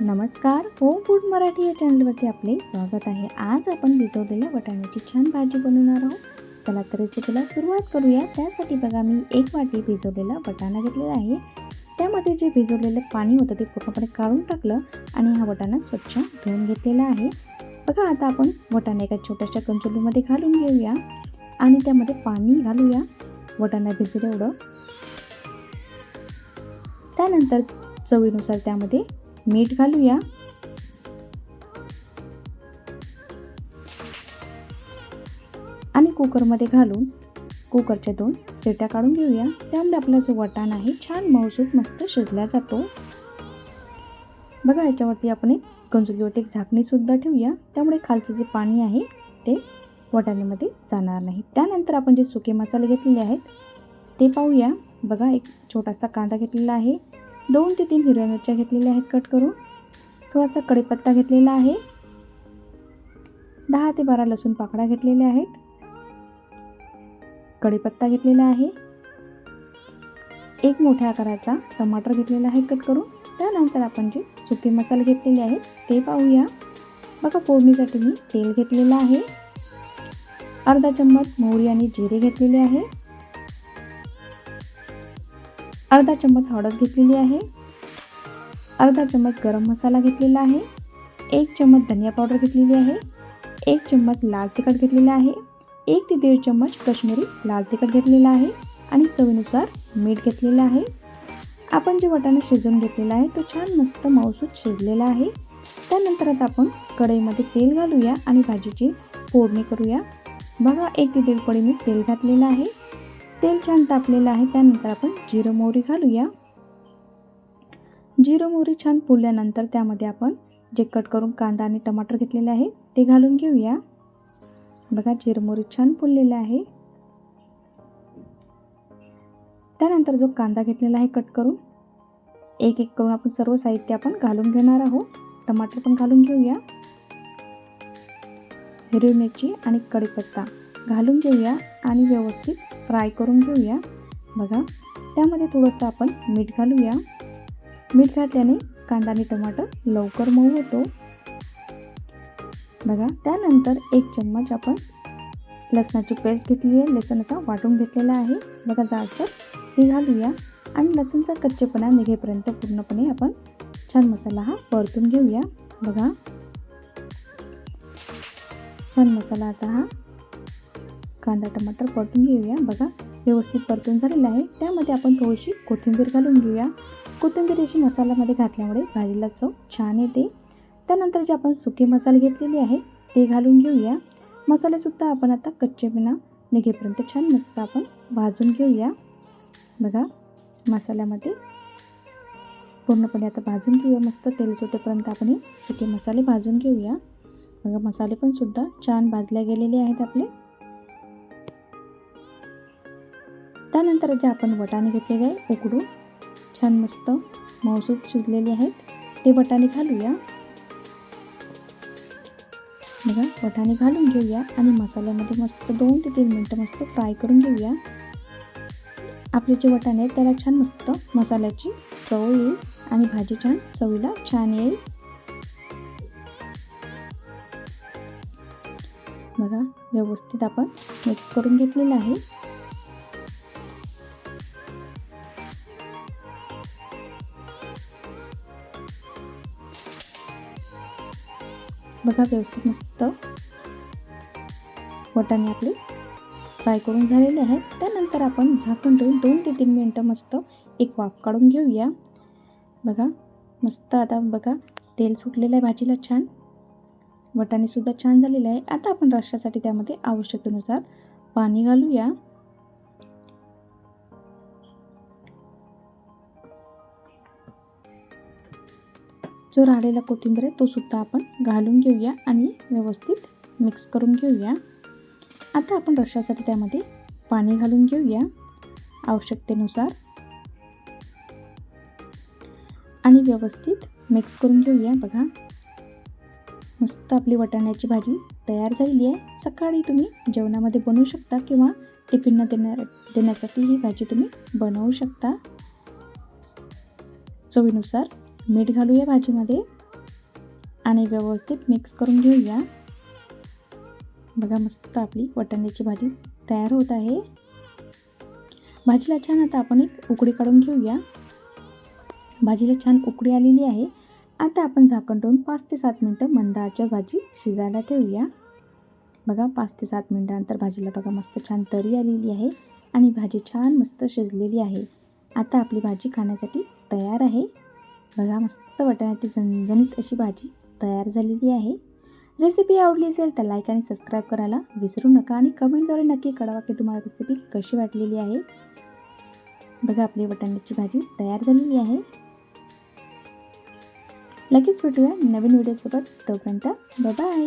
नमस्कार. Home food Marathi या चॅनलवरती आपले स्वागत आहे. आज आपण भिजवलेल्या वाटाण्याची छान भाजी बनवणार आहोत. चला तर रेसिपीला सुरुवात करूया. त्यासाठी बघा मी एक वाटी भिजवलेला वटाणा घेतलेला आहे. त्यामध्ये जे भिजवलेलं पाणी होतं ते पूर्णपणे काढून टाकलं आणि हा वटाणा स्वच्छ धुवून घेतलेला आहे. बघा आता आपण वटाणा एका छोट्याशा कंचोलीमध्ये घालून घेऊया आणि त्यामध्ये पाणी घालूया. वटाणा भिजलं एवढं. त्यानंतर चवीनुसार त्यामध्ये मीठ घालूया. आणि कुकरमध्ये घालून कुकरच्या दोन सिट्या काढून घेऊया. त्यामुळे आपला जो वटाण आहे छान मऊसूत मस्त शिजला जातो. बघा याच्यावरती आपण एक कंजुलीवरती एक झाकणीसुद्धा ठेवूया. त्यामुळे खालचं जे पाणी आहे ते वटाण्यामध्ये जाणार नाही. त्यानंतर आपण जे सुके मसाले घेतलेले आहेत ते पाहूया. बघा एक छोटासा कांदा घेतलेला आहे. दोन ते तीन हिरव्या मिरच्या घेतलेल्या आहेत कट करून. थोडासा कढीपत्ता घेतलेला आहे. दहा ते बारा लसूण पाकळ्या घेतलेल्या आहेत. कढीपत्ता घेतलेला आहे. एक मोठ्या आकाराचा टमाटर घेतलेला आहे कट करून. त्यानंतर आपण जे सुके मसाले घेतलेले आहेत ते पाहूया. बघा फोडणीसाठी मी तेल घेतलेलं आहे. अर्धा चम्मच मोहरी आणि जिरे घेतलेले आहे. अर्धा चम्मच हळद घेतलेली आहे. अर्धा चम्मच गरम मसाला घेतलेला आहे. एक चम्मच धनिया पावडर घेतलेली आहे. एक चम्मच लाल तिखट घेतलेला आहे. एक ते दीड चम्मच कश्मीरी लाल तिखट घेतलेला आहे आणि चवीनुसार मीठ घेतलेलं आहे. आपण जे वाटाणा शिजवून घेतलेला आहे तो छान मस्त मऊसूत शिजलेला आहे. त्यानंतर आता आपण कढईमध्ये तेल घालूया आणि भाजीची फोडणी करूया. बघा एक ते दीड पडी मी तेल घातलेलं आहे. तेल छान तापलेलं आहे त्यानंतर आपण जिरं मोहरी घालूया. जिरं मोहरी छान फुलल्यानंतर त्यामध्ये आपण जे कट करून कांदा आणि टमाटर घेतलेले आहे ते घालून घेऊया. बघा जिरं मोहरी छान फुललेलं आहे. त्यानंतर जो कांदा घेतलेला आहे कट करून एक एक करून आपण सर्व साहित्य आपण घालून घेणार आहोत. टमाटर पण घालून घेऊया. हिरवी मिरची आणि कढीपत्ता घालून घेऊया आणि व्यवस्थित फ्राय करून घेऊया. बघा त्यामध्ये थोडंसं आपण मीठ घालूया. मीठ घातल्याने कांदा आणि टमाटर लवकर मऊ होतो. बघा त्यानंतर एक चम्मच आपण लसणाची पेस्ट घेतली आहे. लसण असा वाटून घेतलेला आहे. बघा जाडसर ती घालूया. आणि लसणचा कच्चेपणा निघेपर्यंत पूर्णपणे आपण छान मसाला हा परतून घेऊया. बघा. छान मसाला आता हा कांदा टमाटर परतून घेऊया. बघा व्यवस्थित परतून झालेला आहे. त्यामध्ये आपण थोडीशी कोथिंबीर घालून घेऊया. कोथिंबीर अशी मसाल्यामध्ये घातल्यामुळे भाजीला चव छान येते. त्यानंतर जे आपण सुके मसाले घेतलेले आहे ते घालून घेऊया. मसालेसुद्धा आपण आता कच्चे बिना निघेपर्यंत छान मस्त आपण भाजून घेऊया. बघा मसाल्यामध्ये पूर्णपणे आता भाजून घेऊया. मस्त तेल सुटेपर्यंत आपण हे सुके मसाले भाजून घेऊया. बघा मसाले पण सुद्धा छान भाजले गेलेले आहेत आपले. त्यानंतर जे आपण वटाणे घेतलेले आहे उकडून छान मस्त मौसूद शिजलेले आहेत ते वटाणे घालूया. बघा वटाणे घालून घेऊया आणि मसाल्यामध्ये मस्त दोन ते तीन मिनटं मस्त फ्राय करून घेऊया. आपले जे वटाणे आहेत त्याला छान मस्त मसाल्याची चव येईल आणि भाजी छान चवीला छान येईल. बघा व्यवस्थित आपण मिक्स करून घेतलेलं आहे. बघा व्यवस्थित मस्त. वटाणे आपले फ्राय करून झालेले आहेत त्यानंतर आपण झाकण ठेवून दोन ते तीन मिनटं मस्त एक वाफ काढून घेऊया. बघा मस्त आता बघा तेल सुटलेलं आहे भाजीला छान. वटाणेसुद्धा छान झालेलं आहे. आता आपण रश्श्यासाठी त्यामध्ये आवश्यकतेनुसार पाणी घालूया. जो राहिलेला कोथिंबीर आहे तो सुद्धा आपण घालून घेऊया आणि व्यवस्थित मिक्स करून घेऊया. आता आपण रश्श्यासाठी त्यामध्ये पाणी घालून घेऊया आवश्यकतेनुसार. आणि व्यवस्थित मिक्स करून घेऊया. बघा मस्त आपली वटाण्याची भाजी तयार झालेली आहे. सकाळी तुम्ही जेवणामध्ये बनवू शकता किंवा टिफिनला देण्या देण्यासाठी ही भाजी तुम्ही बनवू शकता. चवीनुसार मीठ घालूया भाजीमध्ये आणि व्यवस्थित मिक्स करून घेऊया. बघा मस्त आपली वटाण्याची भाजी तयार होत आहे. भाजीला छान आता आपण एक उकडी काढून घेऊया. भाजीला छान उकडी आलेली आहे. आता आपण झाकण ठेवून पाच ते सात मिनटं मंद भाजी शिजायला ठेवूया. बघा पाच ते सात मिनटानंतर भाजीला बघा मस्त छान तरी आलेली आहे आणि भाजी छान मस्त शिजलेली आहे. आता आपली भाजी खाण्यासाठी तयार आहे. बघा मस्त वाटाण्याची झणझणीत अशी भाजी तयार झालेली आहे. रेसिपी आवडली असेल तर लाईक आणि सबस्क्राईब करायला विसरू नका आणि कमेंटद्वारे नक्की कळवा की तुम्हाला रेसिपी कशी वाटलेली आहे. बघा आपली वाटाण्याची भाजी तयार झालेली आहे. लगेच भेटूया नवीन व्हिडिओसोबत तोपर्यंत बाय